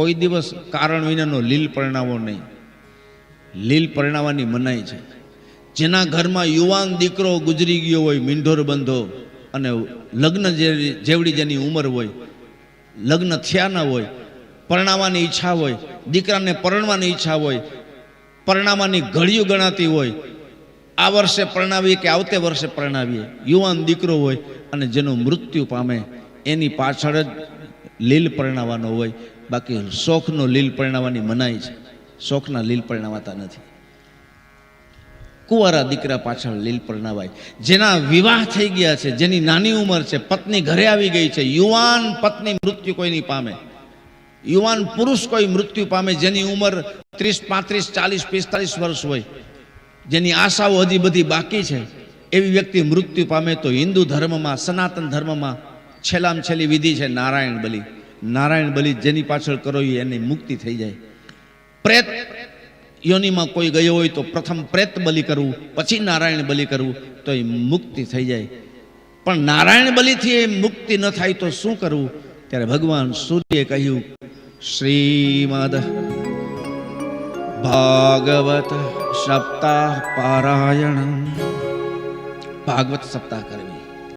કોઈ દિવસ કારણ વિનાનો લીલ પરણાવો નહીં. લીલ પરણાવવાની મનાઈ છે. જેના ઘરમાં યુવાન દીકરો ગુજરી ગયો હોય, મીંઢોર બંધો અને લગ્ન જેવી જેવડી જેની ઉંમર હોય, લગ્ન થયા ન હોય પરણાવવાની ઈચ્છા હોય, દીકરાને પરણવાની ઈચ્છા હોય પરણાવવાની ઘડીઓ ગણાતી હોય, આ વર્ષે પરણાવીએ કે આવતે વર્ષે પરણાવીએ? યુવાન દીકરો હોય અને જેનું મૃત્યુ પામે, એની પાછળ જ લીલ પરણાવવાનો હોય, બાકી શોખનો લીલ પરણાવવાની મનાઈ છે. શોખના લીલ પરણાવાતા નથી. કુંવારા દીકરા પાછળ લીલ પરણાવાય. જેના વિવાહ થઈ ગયા છે, જેની નાની ઉંમર છે, પત્ની ઘરે આવી ગઈ છે, યુવાન પત્ની મૃત્યુ કોઈની પામે. યુવાન પુરુષ કોઈ મૃત્યુ પામે, જેની ઉંમર ત્રીસ, પાંત્રીસ, ચાલીસ, પિસ્તાલીસ વર્ષ હોય. જેની આશાઓ હજી બધી બાકી છે. એવી વ્યક્તિ મૃત્યુ પામે તો હિન્દુ ધર્મમાં, સનાતન ધર્મમાં છેલ્લામાં છેલ્લી વિધિ છે નારાયણ બલિ. નારાયણ બલિ જેની પાછળ કરો એની મુક્તિ થઈ જાય. પ્રેત યોનિમાં કોઈ ગયો હોય તો પ્રથમ પ્રેત બલિ કરવું, પછી નારાયણ બલિ કરવું, તો એ મુક્તિ થઈ જાય. પણ નારાયણ બલિથી એ મુક્તિ ન થાય તો શું કરવું? ત્યારે ભગવાન સૂર્યે કહ્યું, શ્રીમદ ભાગવત સપ્તાહ પારાયણ. ભાગવત સપ્તાહ કરવી.